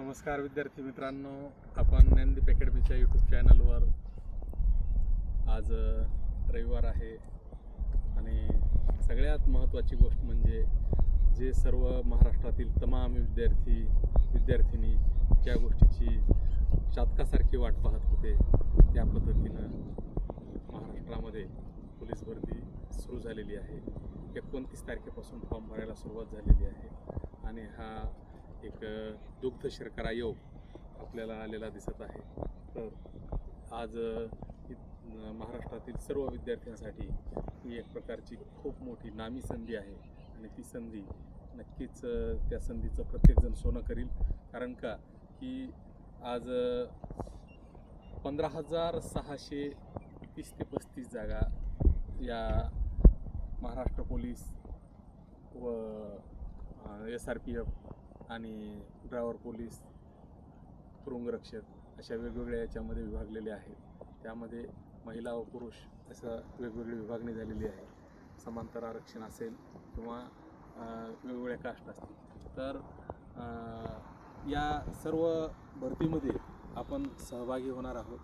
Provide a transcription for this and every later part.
नमस्कार विद्यार्थी मित्रांनो आपण नंदी अकॅडमीच्या यूट्यूब चॅनलवर आज रविवार आहे आणि सगळ्यात महत्त्वाची गोष्ट म्हणजे जे सर्व महाराष्ट्रातील तमाम विद्यार्थी विद्यार्थिनी ज्या गोष्टीची चातकासारखी वाट पाहत होते त्या पद्धतीनं महाराष्ट्रामध्ये पोलीस भरती सुरू झालेली आहे. एकोणतीस तारखेपासून फॉर्म भरायला सुरुवात झालेली आहे आणि हा एक दुग्ध शर्करा योग आपल्याला आलेला दिसत आहे. तर आज इ- महाराष्ट्रातील सर्व विद्यार्थ्यांसाठी ही एक प्रकारची खूप मोठी नामी संधी आहे. आणि ती संधी नक्कीच त्या संधीचं प्रत्येकजण सोनं करील. कारण का? की आज पंधरा हजार सहाशे तीस ते पस्तीस जागा या महाराष्ट्र पोलीस व एस आर पी एफ आणि ड्रायव्हर पोलीस तुरुंगरक्षक अशा वेगवेगळ्या याच्यामध्ये विभागलेले आहेत. त्यामध्ये महिला व पुरुष असं वेगवेगळी विभागणी झालेली आहे. समांतर आरक्षण असेल किंवा वेगवेगळ्या कास्ट असतील. तर या सर्व भरतीमध्ये आपण सहभागी होणार आहोत.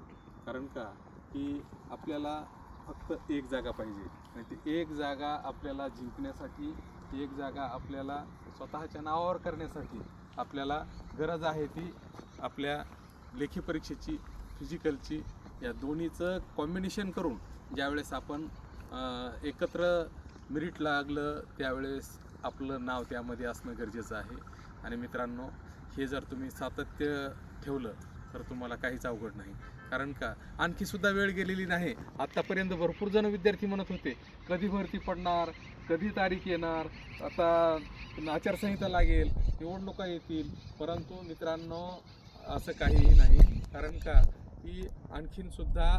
कारण का? की आपल्याला फक्त एक जागा पाहिजे. आणि ती एक जागा आपल्याला जिंकण्यासाठी एक जागा आपल्याला स्वतःच्या नावावर करण्यासाठी आपल्याला गरज आहे ती आपल्या लेखी परीक्षेची फिजिकलची या दोन्हीचं कॉम्बिनेशन करून ज्यावेळेस आपण एकत्र मेरिट लागलं त्यावेळेस आपलं नाव त्यामध्ये असणं गरजेचं आहे. आणि मित्रांनो हे जर तुम्ही सातत्य ठेवलं तर तुम्हाला काहीच अवघड नाही. कारण का? आणखी सुद्धा वेळ गेलेली नाही. आत्तापर्यंत भरपूर जण विद्यार्थी म्हणत होते कधी भरती पडणार? कधी तारीख येणार? आता आचारसंहिता लागेल निवडणुका येतील. परंतु मित्रांनो असं काहीही नाही. कारण का? की आणखीन सुद्धा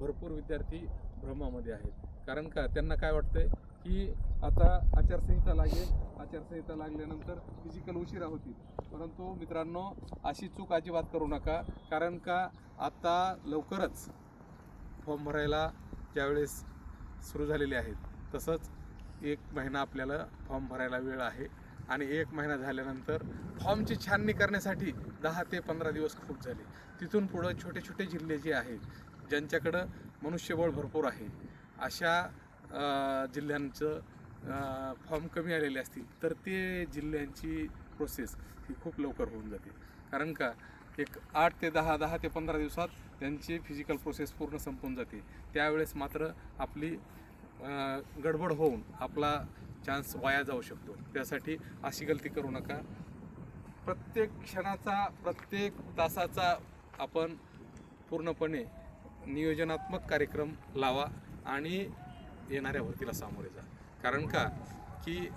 भरपूर विद्यार्थी भ्रमामध्ये आहेत. कारण का? त्यांना काय वाटतंय? की आता आचारसंहिता लागेल. आचारसंहिता लागल्यानंतर फिजिकल उशिरा होतील. परंतु मित्रांनो अशी चूक अजिबात करू नका. कारण का आता लवकरच फॉर्म भरायला ज्यावेळेस सुरू झालेले आहेत तसंच एक महिना आपल्याला फॉर्म भरायला वेळ आहे. आणि एक महिना झाल्यानंतर फॉर्मची छाननी करण्यासाठी दहा ते पंधरा दिवस खूप झाले. तिथून पुढं छोटे छोटे जिल्हे जे आहेत ज्यांच्याकडं मनुष्यबळ भरपूर आहे अशा जिल्ह्यांचं फॉर्म कमी आलेले असतील तर ते जिल्ह्यांची प्रोसेस ही खूप लवकर होऊन जाते. कारण का एक आठ ते दहा दहा ते पंधरा दिवसात त्यांची फिजिकल प्रोसेस पूर्ण संपून जाते. त्यावेळेस मात्र आपली गडबड होऊन आपला चान्स वाया जाऊ शकतो. त्यासाठी अशी गलती करू नका. प्रत्येक क्षणाचा प्रत्येक तासाचा आपण पूर्णपणे नियोजनात्मक कार्यक्रम लावा आणि येणाऱ्या भरतीला सामोरे जा. कारण का? की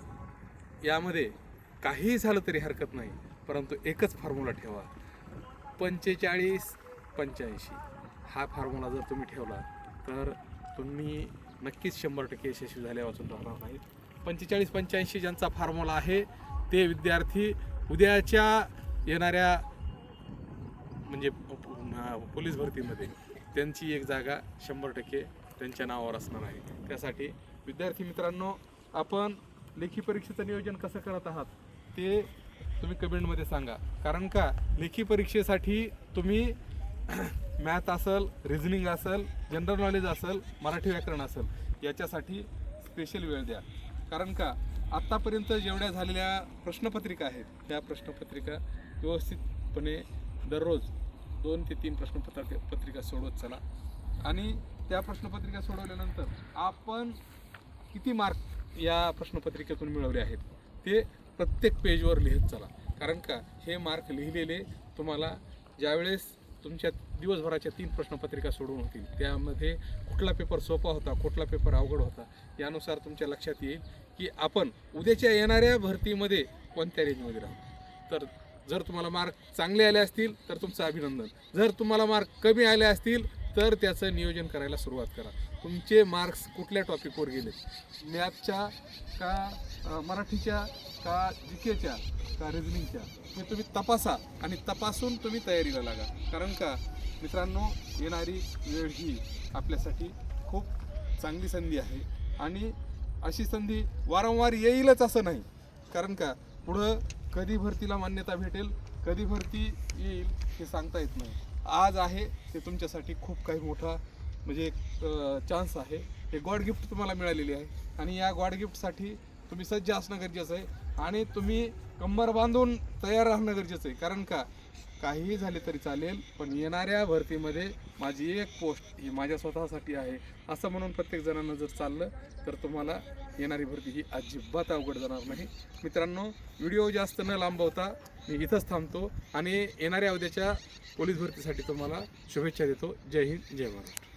यामध्ये काहीही झालं तरी हरकत नाही परंतु एकच फॉर्म्युला ठेवा. पंचेचाळीस पंच्याऐंशी. हा फॉर्म्युला जर तुम्ही ठेवला तर तुम्ही नक्कीच शंभर टक्के यशस्वी झाल्या वाचून राहणार नाहीत. पंचेचाळीस पंच्याऐंशी ज्यांचा फॉर्म्युला आहे ते विद्यार्थी उद्याच्या येणाऱ्या म्हणजे पोलीस भरतीमध्ये त्यांची एक जागा शंभर टक्के त्यांच्या नावावर असणार आहे. त्यासाठी विद्यार्थी मित्रांनो आपण लेखी परीक्षेचं नियोजन कसं करत आहात ते तुम्ही कमेंटमध्ये सांगा. कारण का लेखी परीक्षेसाठी तुम्ही मॅथ असेल रिझनिंग असेल जनरल नॉलेज असेल मराठी व्याकरण असेल याच्यासाठी स्पेशल वेळ द्या. कारण का आत्तापर्यंत जेवढ्या झालेल्या प्रश्नपत्रिका आहेत त्या प्रश्नपत्रिका व्यवस्थितपणे दररोज दोन ते तीन प्रश्नपत्र पत्रिका सोडवत चला. आणि त्या प्रश्नपत्रिका सोडवल्यानंतर आपण किती मार्क या प्रश्नपत्रिकेतून मिळवले आहेत ते प्रत्येक पेजवर लिहित चला. कारण का हे मार्क लिहिलेले तुम्हाला ज्यावेळेस तुमच्या दिवसभराच्या तीन प्रश्नपत्रिका सोडवून होतील त्यामध्ये कुठला पेपर सोपा होता कुठला पेपर अवघड होता यानुसार तुमच्या लक्षात येईल की आपण उद्याच्या येणाऱ्या भरतीमध्ये कोणत्या रेंजमध्ये राहू. तर जर तुम्हाला मार्क चांगले आले असतील तर तुमचं अभिनंदन. जर तुम्हाला मार्क कमी आले असतील तर त्याचं नियोजन करायला सुरुवात करा. तुमचे मार्क्स कुठल्या टॉपिकवर गेले मॅथच्या का मराठीच्या का जी केच्या का रिझनिंगच्या हे तुम्ही तपासा आणि तपासून तुम्ही तयारीला लागा. कारण का मित्रांनो येणारी वेळ ही आपल्यासाठी खूप चांगली संधी आहे. आणि अशी संधी वारंवार येईलच असं नाही. कारण का पुढं कधी भरतीला मान्यता भेटेल कधी भरती येईल हे सांगता येत नाही. आज आहे ते तुमच्यासाठी खूप काही मोठा म्हणजे एक चान्स आहे. हे गॉड गिफ्ट तुम्हाला मिळालेली आहे. आणि या गॉड गिफ्टसाठी तुम्ही सज्ज असणं गरजेचं आहे. आणि तुम्ही कंबर बांधून तयार राहणं गरजेचं आहे. कारण का? काहीही झाले तरी चालेल पण येणाऱ्या भरतीमध्ये माझी एक पोस्ट ही माझ्या स्वतःसाठी आहे असं म्हणून प्रत्येक जणांना जर चाललं तर तुम्हाला येणारी भरती ही अजिबात अवघड जाणार नाही. मित्रांनो व्हिडिओ जास्त न लांबवता मी इथंच थांबतो आणि येणाऱ्या अवध्याच्या पोलीस भरतीसाठी तुम्हाला शुभेच्छा देतो. जय हिंद जय महाराष्ट्र